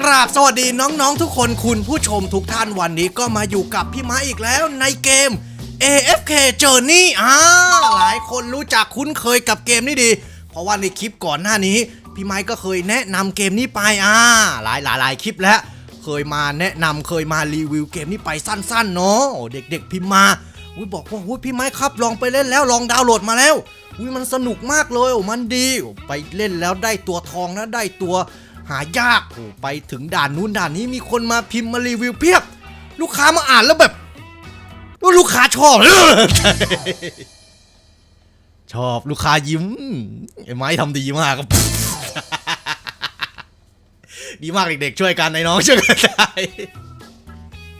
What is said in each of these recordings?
กราบสวัสดีน้องๆทุกคนคุณผู้ชมทุกท่านวันนี้ก็มาอยู่กับพี่ไม้อีกแล้วในเกม AFK Journey อ่าหลายคนรู้จักคุ้นเคยกับเกมนี้ดี เพราะว่าในคลิปก่อนหน้านี้ พี่ไม้ก็เคยแนะนำเกมนี้ไปอ่าหลายหลายหลายคลิปแล้ว เคยมาแนะนำเคยมารีวิวเกมนี้ไปสั้นๆเนาะเด็กๆพิมพ์มาอุ้ยบอกว่าอุ้ยพี่ไม้ครับลองไปเล่นแล้วลองดาวน์โหลดมาแล้วอุ้ยมันสนุกมากเลยโอ้มันดี ไปเล่นแล้วได้ตัวทองนะได้ตัว หายากโอ้ไปถึงด่านนู้นด่านนี้มีคนมาพิมพ์มารีวิวเพียบ ลูกค้ามาอ่านแล้วแบบว่าลูกค้าชอบ ชอบลูกค้ายิ้มไอ้ไม้ทำดีมากดีมากเด็กๆ ช่วยกันไอ้น้องช่วยกันได้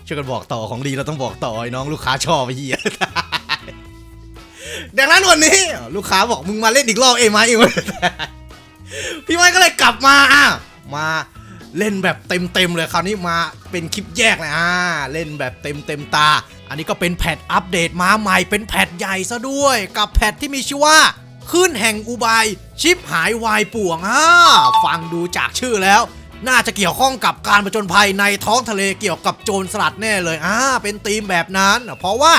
ช่วยกันบอกต่อของดีเราต้องบอกต่อไอ้น้องลูกค้าชอบไอ้เหี้ยดังนั้นวันนี้ ลูกค้าบอกมึงมาเล่นอีกรอบเอ้ไหมเอ้พี่ไม้ก็เลยกลับมาอะ มาเล่นแบบเต็มเต็มๆเลยคราวนี้มาเป็นคลิปแยกเลยอ่าเล่นแบบเต็มเต็มๆตา อันนี้ก็เป็นแพทอัปเดตมาใหม่เป็นแพทใหญ่ซะด้วย กับแพทที่มีชื่อว่าขึ้นแห่งอุบายชิปหายวายป่วงอ่าฟังดูจากชื่อแล้ว น่าจะเกี่ยวข้องกับการประจนภัยในท้องทะเลเกี่ยวกับโจรสลัดแน่เลยอ่าเป็นธีมแบบนั้น เพราะว่า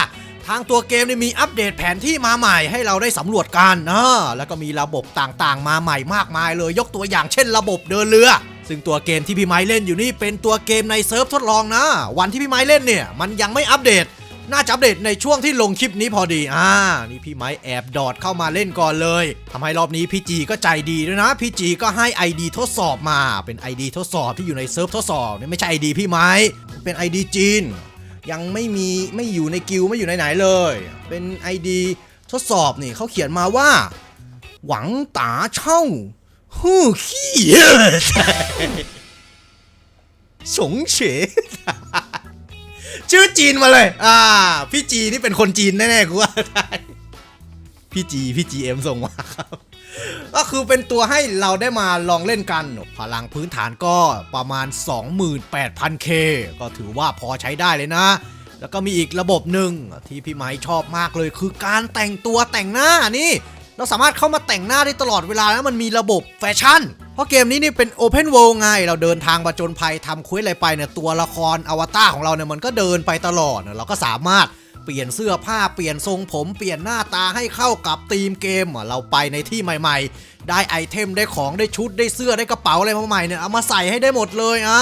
ทางตัวเกมเนี่ยมีอัปเดตแผนที่มาใหม่ให้เราได้สำรวจกันนะแล้วก็มีระบบต่างๆ มาใหม่มากมายเลยยกตัวอย่างเช่นระบบเดินเรือ ซึ่งตัวเกมที่พี่ไม้เล่นอยู่นี่เป็นตัวเกมในเซิร์ฟทดลองนะ วันที่พี่ไม้เล่นเนี่ย มันยังไม่อัปเดต น่าจะอัปเดตในช่วงที่ลงคลิปนี้พอดีอ่านี่พี่ไม้แอบดอดเข้ามาเล่นก่อนเลยทำให้รอบนี้พี่จีก็ใจดีด้วยนะพี่จีก็ให้ ID ทดสอบมาเป็น ID ทดสอบที่อยู่ในเซิร์ฟทดสอบนี่ไม่ใช่ ID พี่ไม้เป็น ID จีน ยังไม่มีไม่อยู่ในกิลไม่อยู่ในไหนเลย เป็น ID ทดสอบนี่เขาเขียนมาว่า หวังตาเช่าฮู้ขี้สงเฉชื่อจีนมาเลย อ่า พี่จีนี่เป็นคนจีนแน่ๆกูว่าพี่จี พี่จีเอ็มส่งมาครับก็คือเป็นตัวให้เราได้มาลองเล่นกัน พลังพื้นฐานก็ประมาณ 28,000K ก็ถือว่าพอใช้ได้เลยนะ แล้วก็มีอีกระบบหนึ่งที่พี่ไม้ชอบมากเลยคือการแต่งตัวแต่งหน้านี่เราสามารถเข้ามาแต่งหน้าได้ตลอดเวลาแล้วมันมีระบบแฟชั่น เพราะเกมนี้นี่เป็น Open World ไง เราเดินทางประจนภัยทำคุยอะไรไปเนี่ยตัวละครอวตารของเราเนี่ยมันก็เดินไปตลอดเราก็สามารถ ลี่ยนเสื้อผ้าเปลี่ยนทรงผมเปลี่ยนหน้าตาให้เข้ากับธีมเกมเราไปในที่ใหม่ ๆ ได้ไอเทมได้ของได้ชุดได้เสื้อได้กระเป๋าอะไรมาใหม่เนี่ยเอามาใส่ให้ได้หมดเลยอะ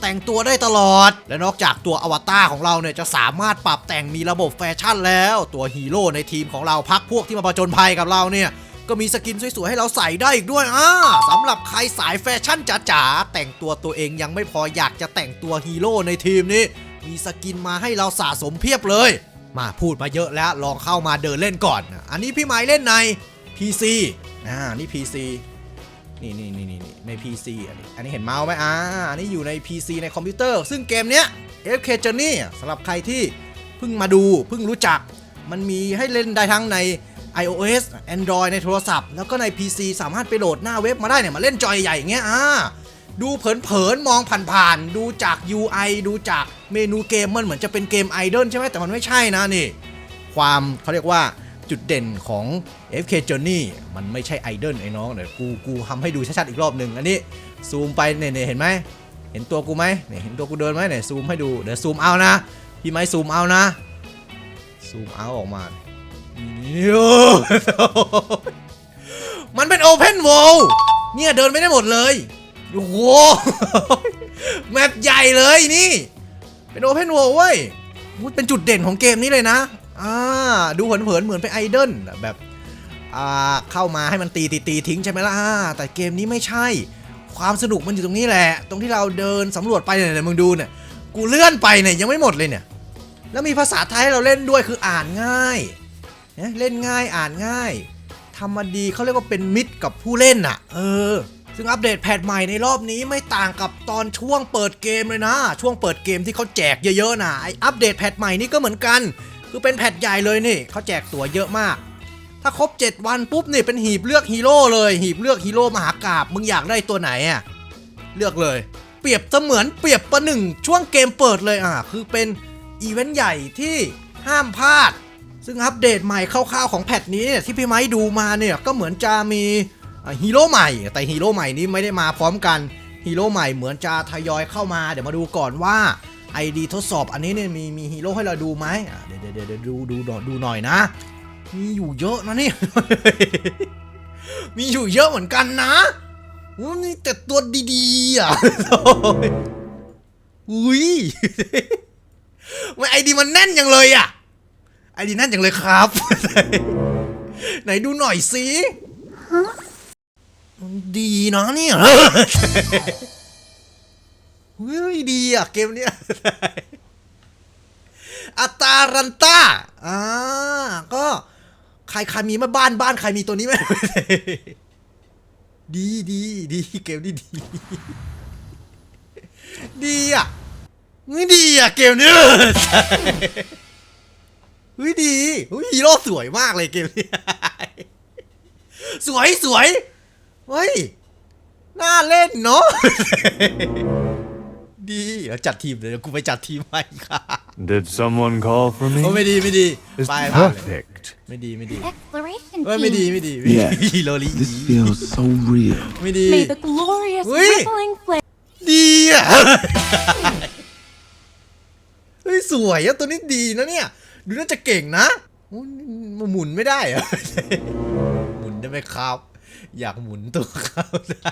แต่งตัวได้ตลอด และนอกจากตัวอวตารของเราเนี่ยจะสามารถปรับแต่งมีระบบแฟชั่นแล้ว ตัวฮีโร่ในทีมของเราพักพวกที่มาประจนภัยกับเราเนี่ยก็มีสกินสวยๆให้เราใส่ได้อีกด้วยอ่าสำหรับใครสายแฟชั่นจ๋าๆแต่งตัวตัวเองยังไม่พออยากจะแต่งตัวฮีโร่ในทีมนี้มีสกินมาให้เราสะสมเพียบเลย มาพูดมาเยอะแล้วลองเข้ามาเดินเล่นก่อน อันนี้พี่ไม้เล่นใน PC อ่านี่ PC นี่นี่นี่นี่นี่ใน PC อันนี้อันนี้เห็นเมาส์ไหมอ่าอันนี้อยู่ใน PC ในคอมพิวเตอร์ ซึ่งเกมเนี้ย FK Journey สำหรับใครที่เพิ่งมาดูเพิ่งรู้จัก มันมีให้เล่นได้ทั้งใน iOS Android ในโทรศัพท์ แล้วก็ใน PC สามารถไปโหลดหน้าเว็บมาได้เนี่ยมาเล่นจอยใหญ่อย่างเงี้ยอ่าดูเผินๆมองผ่านๆดูจาก UI ดูจาก เมนูเกมมันเหมือนจะเป็นเกมไอดอลใช่ไหมแต่มันไม่ใช่นะนี่ ความเขาเรียกว่าจุดเด่นของ FK Journey มันไม่ใช่ไอดอลไอ้น้องเดี๋ยวกูกูทำให้ดูชัดๆอีกรอบหนึ่งอันนี้ซูมไปเนี่ยเห็นไหมเห็นตัวกูไหมเนี่ยเห็นตัวกูเดินไหมเนี่ยซูมให้ดูเดี๋ยวซูมเอานะพี่ไม้ซูมเอานะซูมเอาออกมานี่โอ้มันเป็น Open World เนี่ยเดินไม่ได้หมดเลยโอ้โหแมปใหญ่เลยนี่ เป็น Open World เว้ยเป็นจุดเด่นของเกมนี้เลยนะ อ่า ดูเผินๆเหมือนเป็นไอดอลแบบอ่าเข้ามาให้มันตีตีตีทิ้งใช่ไหมล่ะอ่าแต่เกมนี้ไม่ใช่ ความสนุกมันอยู่ตรงนี้แหละ ตรงที่เราเดินสำรวจไปเนี่ยเนี่ยมึงดูเนี่ย กูเลื่อนไปเนี่ยยังไม่หมดเลยเนี่ย แล้วมีภาษาไทยให้เราเล่นด้วยคืออ่านง่ายเนี่ยเล่นง่ายอ่านง่ายทำมาดีเขาเรียกว่าเป็นมิตรกับผู้เล่นอะ เออ ซึ่งอัปเดตแพทใหม่ในรอบนี้ไม่ต่างกับตอนช่วงเปิดเกมเลยนะ ช่วงเปิดเกมที่เขาแจกเยอะๆนะไออัปเดตแพทใหม่นี่ก็เหมือนกัน คือเป็นแพทใหญ่เลยนี่เขาแจกตัวเยอะมาก ถ้าครบ 7 วันปุ๊บนี่เป็นหีบเลือกฮีโร่เลย หีบเลือกฮีโร่มหากราบมึงอยากได้ตัวไหนอะเลือกเลย เปรียบเสมือนเปรียบประหนึ่งช่วงเกมเปิดเลยอะคือเป็นอีเวนต์ใหญ่ที่ห้ามพลาด ซึ่งอัปเดตใหม่คร่าวๆของแพทนี้ที่พี่ไม้ดูมาเนี่ยก็เหมือนจะมี ฮีโร่ใหม่ แต่ฮีโร่ใหม่นี้ไม่ได้มาพร้อมกันฮีโร่ใหม่เหมือนจะทยอยเข้ามา เดี๋ยวมาดูก่อนว่า ID ทดสอบอันนี้เนี่ยมีมีฮีโร่ให้เราดูไหมเดี๋ยวเดี๋ยวเดี๋ยวดูดูดูหน่อยนะ มีอยู่เยอะนะเนี่ยมีอยู่เยอะเหมือนกันนะอู้นี่แต่ตัวดีๆอะอุ้ยไม่ไอดีมันแน่นยังเลยอะ ไอดีแน่นยังเลยครับ ไหนดูหน่อยสิ ดีนะเนี่ยเฮ้ยดีอะเกมเนี้ยอัตารันต้าอ่าก็ใครใครมีมาบ้านบ้านใครมีตัวนี้ไหมดีดีดีเกมนี้ดี ดีอะไม่ดีอะเกมนี้เฮ้ยดีเฮ้ยฮีโร่สวยมากเลยเกมนี้ สวยสวย เฮ้ย น่าเล่นเนาะ ดีเดี๋ยวจัดทีมเดี๋ยวกูไปจัดทีมให้ค่ะ Did someone call for โอ้ me? ไม่ดีไม่ดี It's ไปผ่านเลย perfect. ไม่ดีไม่ดี Exploration เอ้ยไม่ดี team. ไม่ดีไม่ดี Yeah. ฮีโรลี This feels so real. ไม่ดี May the glorious Wait. rippling flame ดีอะ เฮ้ย สวยอะตัวนี้ดีนะเนี่ย ดูน่าจะเก่งนะโอ้ยมันหมุนไม่ได้เหรอะ หมุนได้ไหมครับ อยากหมุนตัวเขาได้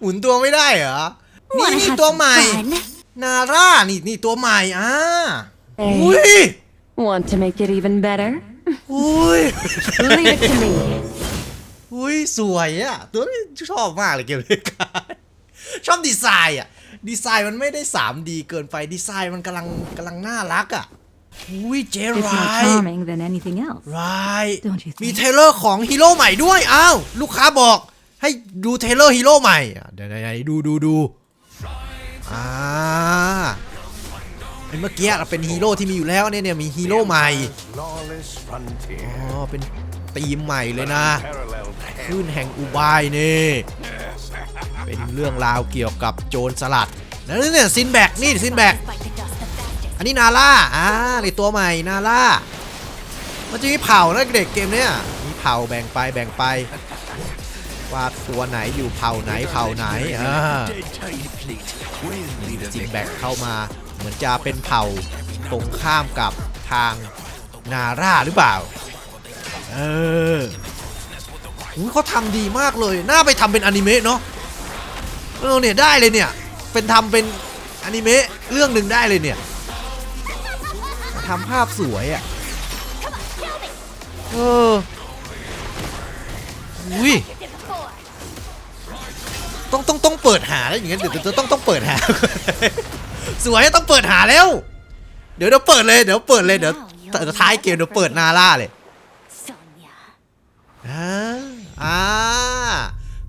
หมุนตัวไม่ได้เหรอ นี่ Wanna นี่ have ตัว some ใหม่ fun? นาร่า นี่นี่ตัวใหม่อ่า Hey. อุ้ย Want to make it even better? อุ้ย Leave it to me. อุ้ยสวยอะตัวนี้ชอบมากเลยเกมนี้การชอบดีไซน์อะดีไซน์มันไม่ได้ 3D เกินไป ดีไซน์มันกำลังกำลังน่ารักอะ อุ้ยเจ It's ไร more charming than anything else. ไร Don't you think? มีเทรลเลอร์ของฮีโร่ใหม่ด้วย อ้าว ลูกค้าบอกให้ดูเทรลเลอร์ฮีโร่ใหม่อะเดี๋ยวไหนๆดูดูดูอ่าไอ้เมื่อกี้เราเป็นฮีโร่ที่มีอยู่แล้วเนี่ยเนี่ยมีฮีโร่ใหม่ Lawless frontier. อ๋อเป็นธีมใหม่เลยนะ Parallel คลื่นแห่งอุบายนี่ เป็นเรื่องราวเกี่ยวกับโจรสลัด แล้วเนี่ยซินแบกนี่ซินแบก Like นนี้นาล่าอ่าในตัวใหม่นาล่ามันจะมีเผ่านะเด็กเกมเนี้ยมีเผาแบ่งไปแบ่งไป ว่าตัวไหนอยู่เผาไหนเผาไหนอ่าซินแบกเข้ามา เหมือนจะเป็นเผาตรงข้ามกับทางนาร่าหรือเปล่า เอออุ๊ยเขาทำดีมากเลย น่าไปทำเป็นอนิเมะเนาะเออเนี่ยได้เลยเนี่ย เป็นทำเป็นอนิเมะเรื่องหนึ่งได้เลยเนี่ย ทำภาพสวยอะ เอออุ้ยต้องต้องต้องเปิดหาแล้วอย่างเงี้ยเดี๋ยวเดี๋ยวต้องต้องเปิดหา สวยอะต้องเปิดหาแล้ว เดี๋ยวเดี๋ยวเปิดเลยเดี๋ยวเปิดเลยเดี๋ยวเดี๋ยวท้ายเกมเดี๋ยวเปิดนาล่าเลย Sonya. อ่าอ่า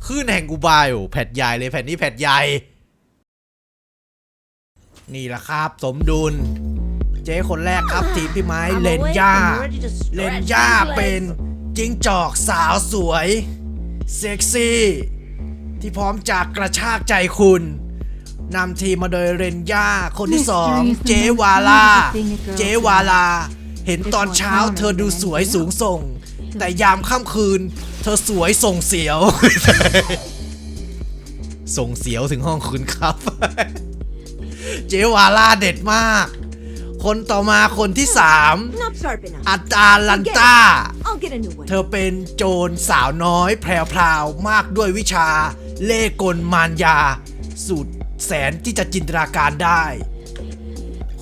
คลื่นแห่งกูบายโอ้แผ่นใหญ่เลยแผ่นนี้แผ่นใหญ่ นี่แหละครับ สมดุล เจ๊คนแรกครับทีมพี่ไม้เลนย่า เลนย่าเป็นจิงจอกสาวสวย เซ็กซี่ ที่พร้อมจะกระชากใจคุณนำทีมมาโดยเรนย่า คนที่สอง Mystery is the เจ most วาลา beautiful thing a girl เจวาลา เห็นตอนเช้าเธอดูสวยสูงส่ง แต่ยามค่ำคืน เธอสวยส่งเสียว ส่งเสียวถึงห้องคุณครับ เจวาลาเด็ดมาก คนต่อมาคนที่สาม Not sharp enough. อัตาลันต้า I'll get a new one. เธอเป็นโจรสาวน้อยแพรวๆมากด้วยวิชา เล่ห์กลมารยาสุดแสนที่จะจินตนาการได้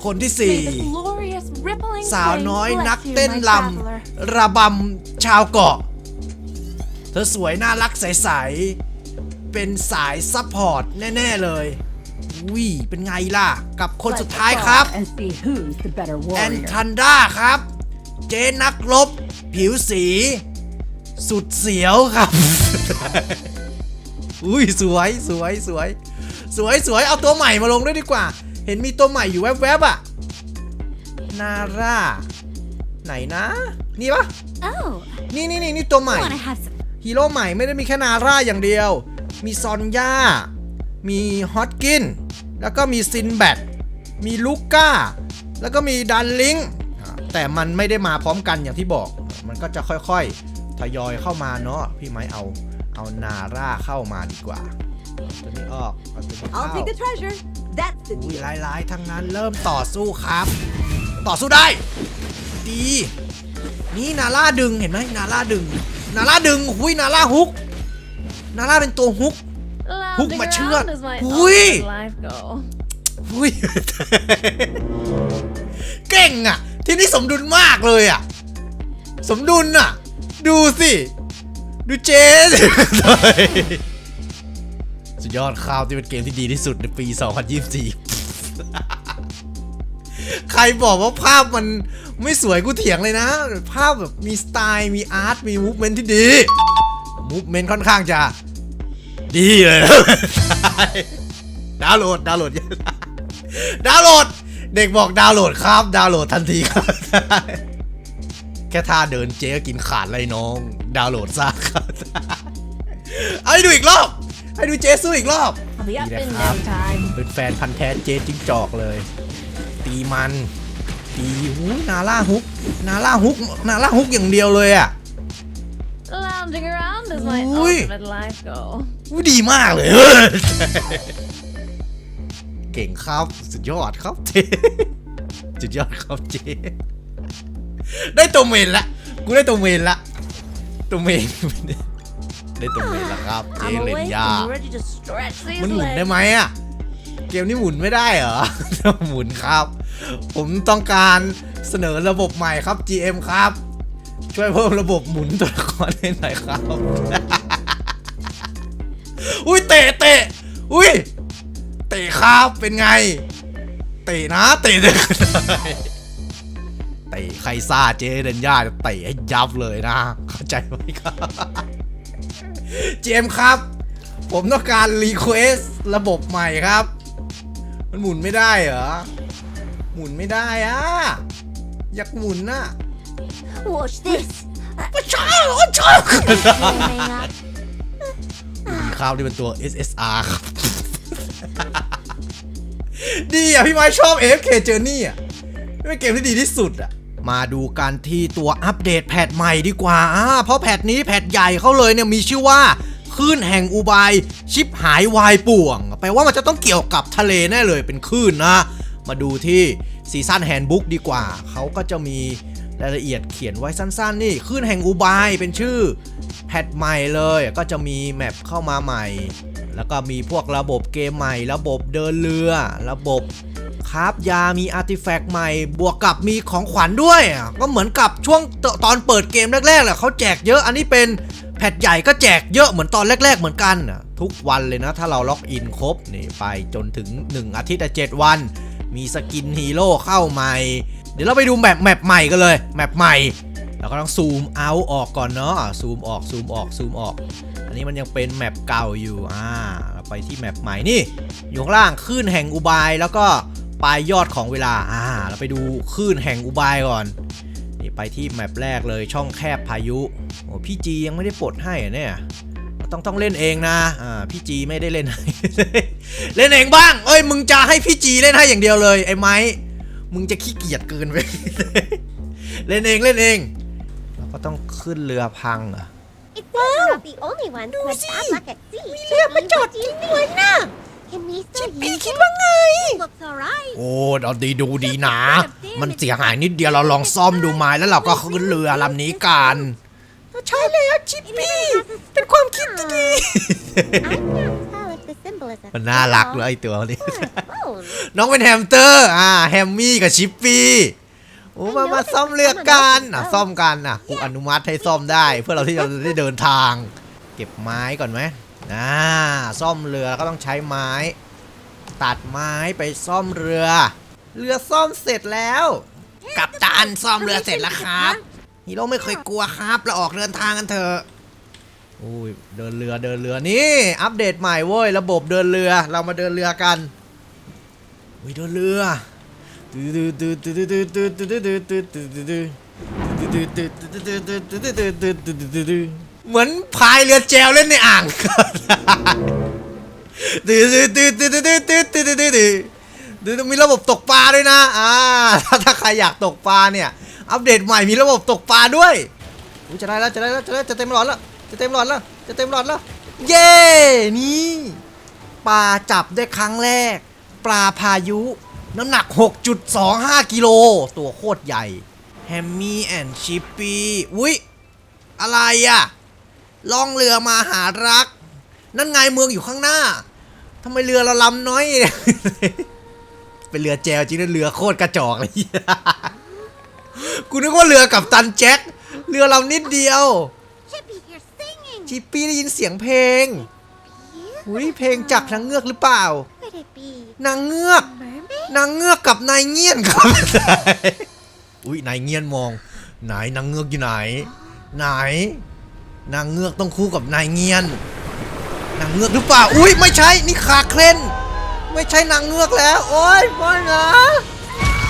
คนที่สี่ May the glorious rippling สาว flame น้อย bless นัก you, เต้น my ล traveler. ำระบำชาวเกาะ เธอสวยน่ารักใส ๆ เป็นสายซัพพอร์ตแน่ ๆ เลย วิเป็นไงล่ะ กับคนสุดท้ายครับ And see who's the better แอน warrior. ทันด้าครับ เจนักรบ ผิวสี สุดเสียวครับ อุ้ยสวยสวยสวย สวยสวยเอาตัวใหม่มาลงด้วยดีกว่า เห็นมีตัวใหม่อยู่แวบๆอะ นาร่า ไหนนะ นี่ปะ Oh, นี่นี่นี่นี่ตัวใหม่ wanna have some ฮีโร่ใหม่ไม่ได้มีแค่นาร่าอย่างเดียว มีซอนย่า มีฮอตกิน แล้วก็มีซินแบทมีลูก้า แล้วก็มีดันลิง แต่มันไม่ได้มาพร้อมกันอย่างที่บอก มันก็จะค่อยๆ ทยอยเข้ามาเนาะ พี่ไม้เอา เอานาร่าเข้ามาดีกว่าตัวนี้ออกเอาตัวนี้ I'll เข้า take the treasure. That's the อุ้ย deal. ร้ายๆ ทั้งนั้นเริ่มต่อสู้ครับ ต่อสู้ได้ ดี นี่นาล่าดึงเห็นไหมนาล่าดึง นาล่าดึง หุยนาล่าฮุก นาล่าเป็นตัวฮุก Lounging mà chưa. around is my Ui. ultimate life goal. หุยเก่งอะ ที่นี่สมดุลมากเลยอะ สมดุลอะ ดูสิ ดูเจสสุดยอดข่าวที่เป็นเกมที่ดีที่สุดในปี 2024 ใครบอกว่าภาพมันไม่สวยกูเถียงเลยนะ ภาพแบบมีสไตล์ มีอาร์ต มีมูฟเมนต์ที่ดี มูฟเมนต์ค่อนข้างจะ ดีเลยนะดาวน์โหลดดาวน์โหลดดาวน์โหลด เด็กบอกดาวน์โหลดครับ ดาวน์โหลดทันทีครับแค่ท่าเดินเจ๊ก็กินขาดเลยน้อง ดาวน์โหลดซะครับเอาให้ดูอีกรอบให้ดูเจ๊สู้อีกรอบ I'll be up Đi in đẹp lắm. no time. เป็นแฟนพันธ์แท้เจ๊จิ้งจอกเลย ตีมัน ตีหูนาล่าฮุก นาล่าฮุก นาล่าฮุกอย่างเดียวเลยอะ Lounging around is my Ui. ultimate life goal. อู้ดีมากเลยเก่งครับสุดยอดครับเจ๊สุดยอดครับเจ๊ได้ตัวเมนละกูได้ตัวเมนละตัวเมนได้ตัวเมนละครับเจ๊ I'm เล่น awake ยาก and ready to stretch these มันหมุนได้ legs. ไหมอะเกมนี้หมุนไม่ได้เหรอ หมุนครับ ผมต้องการเสนอระบบใหม่ครับ GM ครับ ช่วยเพิ่มระบบหมุนตัวละครให้หน่อยครับ อุ้ยเตะเตะอุ้ยเตะครับเป็นไง เตะนะเตะเลยเตะใครซ่าเจเดนย่าจะเตะให้ยับเลยนะ เข้าใจไหมครับ เจมครับ ผมต้องการรีเควสระบบใหม่ครับ มันหมุนไม่ได้เหรอ หมุนไม่ได้อะอยากหมุนน่ะ Watch this. ชอบชอบ Warming up. ข้าวที่เป็นตัว SSR ครับ ดีอะ พี่ไม้ชอบ AFK Journey อะเป็นเกมที่ดีที่สุดอะ มาดูกันที่ตัวอัปเดตแพทใหม่ดีกว่าอ่าเพราะแพทนี้แพทใหญ่เขาเลยเนี่ยมีชื่อว่าคลื่นแห่งอุบายชิปหายวายป่วง แปลว่ามันจะต้องเกี่ยวกับทะเลแน่เลยเป็นคลื่นนะ มาดูที่ซีซั่นแฮนด์บุ๊กดีกว่า เขาก็จะมี รายละเอียดเขียนไว้สั้นๆ นี่คลื่นแห่งอุบายเป็นชื่อแพทใหม่เลยก็จะมีแมปเข้ามาใหม่ แล้วก็มีพวกระบบเกมใหม่ ระบบเดินเรือ ระบบคราฟยามีอาร์ติแฟกต์ใหม่ บวกกับมีของขวัญด้วย ก็เหมือนกับช่วงตตอนเปิดเกมแรกๆแหละเขาแจกเยอะอันนี้เป็นแพทใหญ่ก็แจกเยอะเหมือนตอนแรก ๆ เหมือนกันอะทุกวันเลยนะ ถ้าเราล็อกอินครบนี่ไปจนถึง 1 อาทิตย์อะ7วัน มีสกินฮีโร่เข้าใหม่ เดี๋ยวเราไปดูแมปแมปใหม่กันเลยแมปใหม่เราก็ต้องซูมเอาออกก่อนเนาะซูมออกซูมออกซูมออก อันนี้มันยังเป็นแมปเก่าอยู่อ่าเราไปที่แมปใหม่นี่อยู่ข้างล่างคลื่นแห่งอุบายแล้วก็ปลายยอดของเวลาอ่าเราไปดูคลื่นแห่งอุบายก่อนนี่ไปที่แมปแรกเลยช่องแคบพายุโอ้พี่จียังไม่ได้ปลดให้อะเนี่ยต้องต้องเล่นเองนะอ่าพี่จีไม่ได้เล่นให้เล่นเองบ้าง เอ้ยมึงจะให้พี่จีเล่นให้อย่างเดียวเลยไอ้ไม้ มึงจะขี้เกียจเกินไป เล่นเองเล่นเอง เราก็ต้องขึ้นเรือพังเหรอ It's we're not the only ones who had bad luck at sea. มีเรือมาจอดทิ้งด้วยนะ Can we still use it? Looks alright. โอ้เราดีดูดีนะ มันเสียหายนิดเดียวเราลองซ่อมดูไม้แล้วเราก็ขึ้นเรือลำนี้กัน ใช่แล้วชิปปี้ เป็นความคิดที่ดี I can't มันน่ารัก fish เลยไอตัวนี้ or a bone. น้องเป็นแฮมสเตอร์ อ่า แฮมมี่กับชิปปี้โอ้มามาซ่อมเรือกันอะซ่อมกันอะกูอนุมัติให้ซ่อมได้เพื่อเราที่จะได้เดินทาง เก็บไม้ก่อนไหมอ่าซ่อมเรือก็ต้องใช้ไม้ ตัดไม้ไปซ่อมเรือ เรือซ่อมเสร็จแล้วกับตันซ่อมเรือเสร็จแล้วครับฮีโร่ไม่เคยกลัวครับเราออกเดินทางกันเถอะ อุ้ยเดินเรือเดินเรือนี่อัปเดตใหม่เว้ยระบบเดินเรือเรามาเดินเรือกันอุ้ยเดินเรือเหมือนพายเรือแจวเล่นในอ่างดื้อดื้อดื้อดื้อดื้อดื้อดื้อดื้อดื้อดื้อดื้อมีระบบตกปลาด้วยนะอ่าถ้าใครอยากตกปลาเนี่ย อัปเดตใหม่มีระบบตกปลาด้วยอุ๊ยจะได้แล้วจะได้แล้วจะได้จะเต็มหลอดแล้ว จะเต็มหลอดแล้ว จะเต็มหลอดแล้ว เย้นี่ปลาจับได้ครั้งแรก ปลาพายุ น้ำหนัก 6.25 กิโล ตัวโคตรใหญ่ แฮมมี่แอนชิปปี้อุ๊ย อะไรอะล่องเรือมาหารัก นั่นไงเมืองอยู่ข้างหน้าทำไมเรือเราลำน้อย เป็นเรือแจวจริงนะเรือโคตรกระจอกเลยกูนึกว่าเรือกับตันแจ็ค เรือลำนิดเดียว singing. ชิปปี้ได้ยินเสียงเพลงอุ้ยเพลงจากนางเงือกหรือเปล่า Could it be นางเงือก mermaid? นางเงือกกับนายเงียนครับอุ้ยนายเงียนมอง ไหนนางเงือกอยู่ไหน ไหน นางเงือกต้องคู่กับนายเงียน นางเงือกหรือเปล่า อุ้ยไม่ใช่ นี่ขาเคลนไม่ใช่นางเงือกแล้ว โอ้ยไม่นะ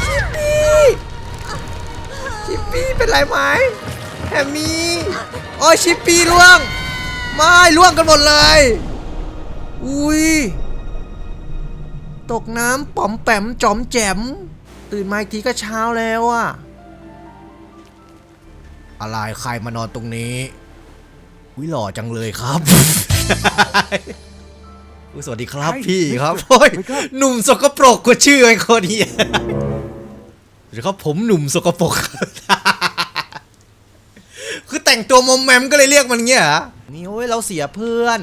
ชิปปี้ชิปปี้เป็นไรไหมแฮมมี่โอ้ยชิปปี้ล่วง ไม่ล่วงกันหมดเลย อุ้ย ตกน้ำป๋อมแปมจอมแจ๋มตื่นมาอีกทีก็เช้าแล้วอะอะไรใครมานอนตรงนี้วิหล่อจังเลยครับ อุ๊ยสวัสดีครับพี่ครับโอ้ยหนุ่มสกปรกกว่าชื่อไอ้คนนี้สวัสดีครับผมหนุ่มสกปรกคือแต่งตัวมอมแมมก็เลยเรียกมันเงี้ยเหรอ นี่โอ้ยเราเสียเพื่อน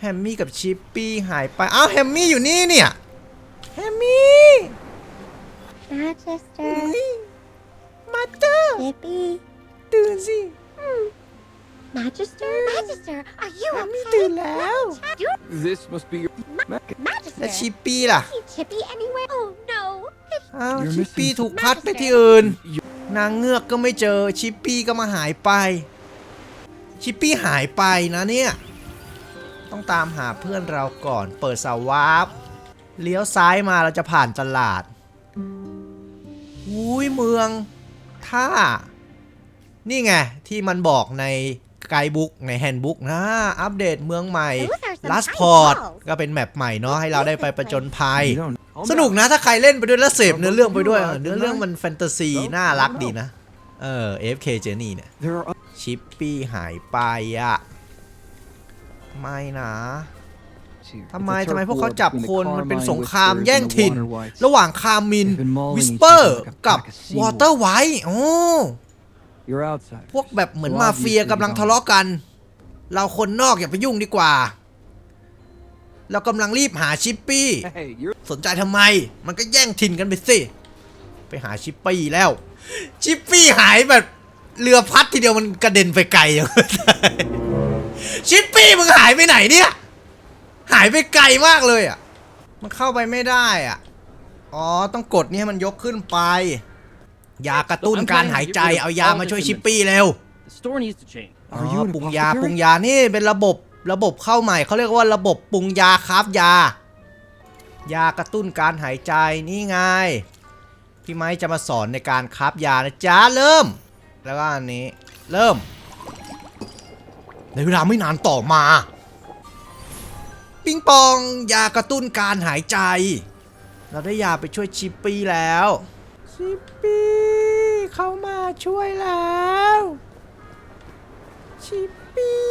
แฮมมี่กับชิปปี้หายไปอ้าวแฮมมี่อยู่นี่เนี่ยแฮมมี่ Manchester. มาเตอร์ Chippy. ตื่นสิ Manchester? Manchester, are you Mommy okay? ตื่นแล้ว You This must be your Mecca. และ Manchester. ชิปปี้ล่ะ See Chippy anywhere? Oh no. อ้าว You're ชิปปี้ missing ถูกพัดไปที่อื่น นางเงือกก็ไม่เจอชิปปี้ก็มาหายไป ชิปปี้หายไปนะเนี่ย ต้องตามหาเพื่อนเราก่อน เปิดสาวาร์ปเลี้ยวซ้ายมาเราจะผ่านตลาดอุ้ยเมืองท่า นี่ไง ที่มันบอกในไกด์บุ๊กในแฮนด์บุ๊กนะ อัปเดตเมืองใหม่ Those are some ลัส high พอร์ต walls. ก็เป็นแมปใหม่เนาะให้เราได้ไปประจนภัย You don't know. สนุกนะถ้าใครเล่นไปด้วยแล้วเสพเนื้อเรื่องไปด้วย เนื้อเรื่องมันแฟนตาซีน่ารักดีนะ เออ FK Journey เนี่ย There are ชิปปี้หายไปอะไม่นะ others here. ทำไม It's a ทำไม turf พวกเขา war จับ between ค the นมันเป็น Carmine สงคราม Whispers แย่ง and the ถิ่น Water Whites. ระหว่างคามิน They've been mauling วิส each เปอร์ other like a กับ pack of seawolves. วอเตอร์ไวท์โอ้ You're outsiders. พวกแบบเหมือนมาเฟียกำลังทะเลาะกัน เราคนนอกอย่าไปยุ่งดีกว่า เรากำลังรีบหาชิปปี้ Hey, you're สนใจทำไม มันก็แย่งถิ่นกันไปสิ ไปหาชิปปี้แล้ว ชิปปี้หายแบบเรือพัดทีเดียวมันกระเด็นไปไกลชิปปี้มึงหายไปไหนเนี่ย หายไปไกลมากเลยอะ มันเข้าไปไม่ได้อะ อ๋อ ต้องกดนี่ให้มันยกขึ้นไป ยากระตุ้นการหายใจ เอายามาช่วยชิปปี้เร็ว The store needs to change. อ๋อ Are you an ปรุงยา apothecary? ปรุงยา นี่เป็นระบบระบบเข้าใหม่ เขาเรียกว่าระบบปรุงยาคราฟยา ยากระตุ้นการหายใจนี่ไง พี่ไม้จะมาสอนในการคราฟยานะจ๊ะเริ่ม แล้วก็อันนี้เริ่ม ในเวลาไม่นานต่อมา ปิงปองยากระตุ้นการหายใจ เราได้ยาไปช่วยชิปปี้แล้ว ชิปปี้เข้ามาช่วยแล้ว ชิปปี้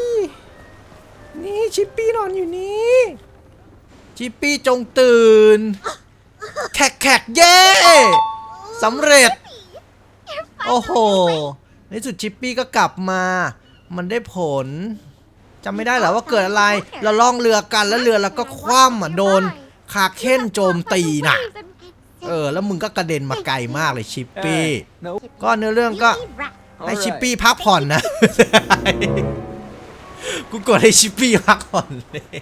นี่ชิปปี้นอนอยู่นี่ชิปปี้จงตื่น แขกแขกเย่ สำเร็จ โอ้โห ในที่สุดชิปปี้ก็กลับมา มันได้ผลจำไม่ได้เหรอว่าเกิดอะไร เราล่องเรือกันแล้วเรือเราก็คว่ำอะโดนคาเค้นโจมตีน่ะ เออ แล้วมึงก็กระเด็นมาไกลมากเลยชิปปี้ Hey, no. ก็เนื้อเรื่องก็ให้ Alright. ชิปปี้พักผ่อนนะ กูกดให้ชิปปี้พักผ่อนเลย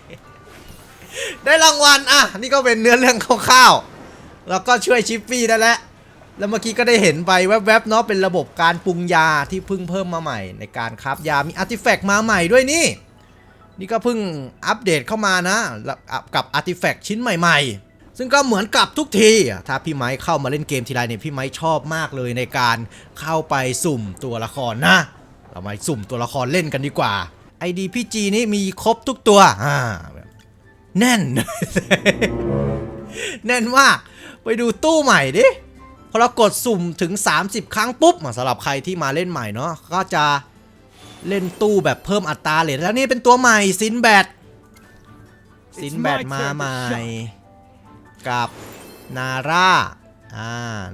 ได้รางวัลอะ นี่ก็เป็นเนื้อเรื่องคร่าวๆแล้วก็ช่วยชิปปี้ได้แล้ว แล้วเมื่อกี้ก็ได้เห็นไปแวบๆเนาะเป็นระบบการปรุงยาที่เพิ่งเพิ่มมาใหม่ ในการคราฟยามีอาร์ติแฟกต์มาใหม่ด้วยนี่ นี่ก็เพิ่งอัปเดตเข้ามานะกับอาร์ติแฟกต์ชิ้นใหม่ๆ ซึ่งก็เหมือนกับทุกทีถ้าพี่ไม้เข้ามาเล่นเกมทีไรเนี่ยพี่ไม้ชอบมากเลยในการเข้าไปสุ่มตัวละครนะ เรามาสุ่มตัวละครเล่นกันดีกว่าไอดีพี่จีนี่มีครบทุกตัวอ่าแน่น แน่นมากไปดูตู้ใหม่ดิ อเรากดสุ่มถึง 30 ครั้งปุ๊บอะสำหรับใครที่มาเล่นใหม่เนาะก็จะเล่นตู้แบบเพิ่มอัตราเลทแล้วนี่เป็นตัวใหม่ซินแบทซินแบดมาใหม่ กับนาร่าอ่า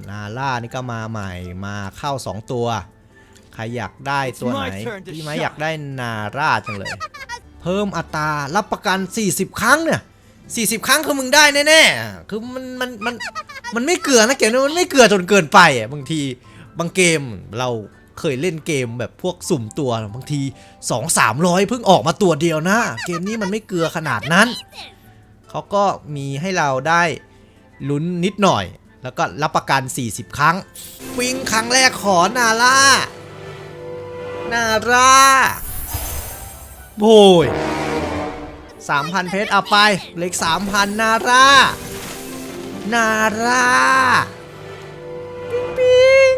นาร่านี่ก็มาใหม่มาเข้า 2 ตัว ใครอยากได้ตัวไหนพี่ไม้อยากได้นาร่าจังเลย เพิ่มอัตรารับประกัน 40 ครั้งเนี่ย 40 ครั้งคือมึงได้แน่ๆอ่คือมันมันมันมันไม่เกลือนะเกมนี้มันไม่เกลือจนเกินไปอะบางทีบางเกมเราเคยเล่นเกมแบบพวกสุ่มตัวบางที 2 300 เพิ่งออกมาตัวเดียวนะ เกมนี้มันไม่เกลือขนาดนั้น เขาก็มีให้เราได้ลุ้นนิดหน่อย แล้วก็รับประกัน 40 ครั้ง วิ่งครั้งแรกขอนาร่านาร่าโบย 3,000 เพชรเอาไปเหล็ก3,000 นาร่านาร่าปิ๊งปิ๊ง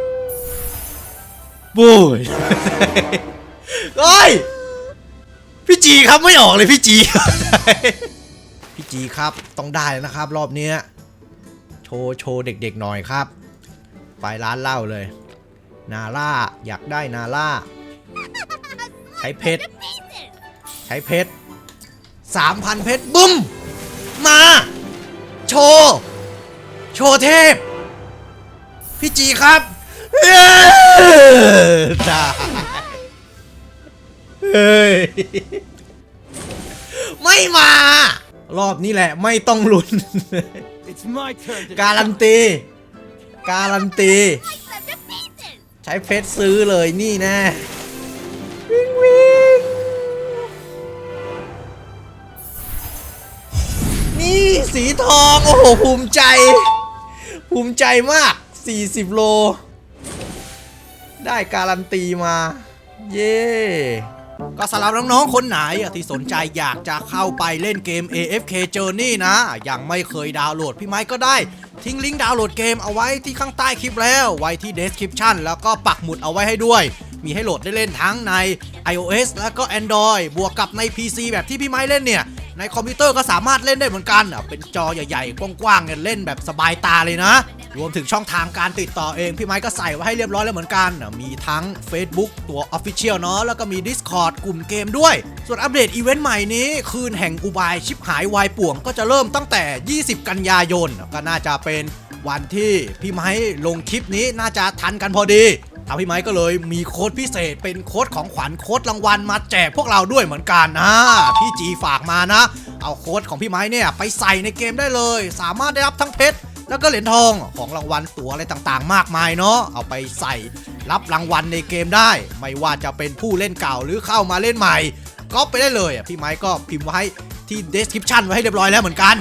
โบยเฮ้ยพี่จีครับไม่ออกเลยพี่จี พี่จีครับต้องได้แล้วนะครับ รอบเนี้ยโชว์โชว์เด็กๆหน่อยครับ ไปร้านเหล้าเลย นาล่าอยากได้นาล่า ใช้เพชร ใช้เพชร สามพันเพชรบึ้ม มา โชว์ โชว์เทพ พี่จีครับเย้ได้เฮ้ย ไม่มา รอบนี้แหละไม่ต้องลุ้น It's my turn to การันตี การันตี ใช้เพชรซื้อเลยนี่แน่ สีทอง โอ้โห ภูมิใจ ภูมิใจมาก 40 โล ได้การันตีมา เย้ก็สำหรับน้องๆ คนไหนที่สนใจอยากจะเข้าไปเล่นเกม AFK Journey นะ ยังไม่เคยดาวน์โหลดพี่ไม้ก็ได้ ทิ้งลิงก์ดาวน์โหลดเกมเอาไว้ที่ข้างใต้คลิปแล้ว ไว้ที่ description แล้วก็ปักหมุดเอาไว้ให้ด้วย มีให้โหลดได้เล่นทั้งใน iOS แล้วก็ Android บวกกับใน PC แบบที่พี่ไม้เล่นเนี่ย ในคอมพิวเตอร์ก็สามารถเล่นได้เหมือนกันอะเป็นจอใหญ่ๆ กว้างๆเนี่ยเล่นแบบสบายตาเลยนะ รวมถึงช่องทางการติดต่อเอง พี่ไม้ก็ใส่ไว้ให้เรียบร้อยแล้วเหมือนกันอะมีทั้ง Facebook ตัว Official เนาะแล้วก็มี Discord กลุ่มเกมด้วย ส่วนอัปเดตอีเวนต์ใหม่นี้ คืนแห่งอุบายชิปหายวายป่วงก็จะเริ่มตั้งแต่ 20 กันยายนก็น่าจะเป็นวันที่พี่ไม้ลงคลิปนี้น่าจะทันกันพอดี ทาพี่ไม้ก็เลยมีโค้ดพิเศษเป็นโค้ดของขวัญโค้ดรางวัลมาแจกพวกเราด้วยเหมือนกันนะพี่จีฝากมานะ เอาโค้ดของพี่ไม้เนี่ยไปใส่ในเกมได้เลย สามารถได้รับทั้งเพชรแล้วก็เหรียญทองของรางวัลตั๋วอะไรต่างๆ มากมายเนาะเอาไปใส่รับรางวัลในเกมได้ ไม่ว่าจะเป็นผู้เล่นเก่าหรือเข้ามาเล่นใหม่ ก็ไปได้เลยพี่ไม้ก็พิมพ์ไว้ที่ description ไว้ให้เรียบร้อยแล้วเหมือนกัน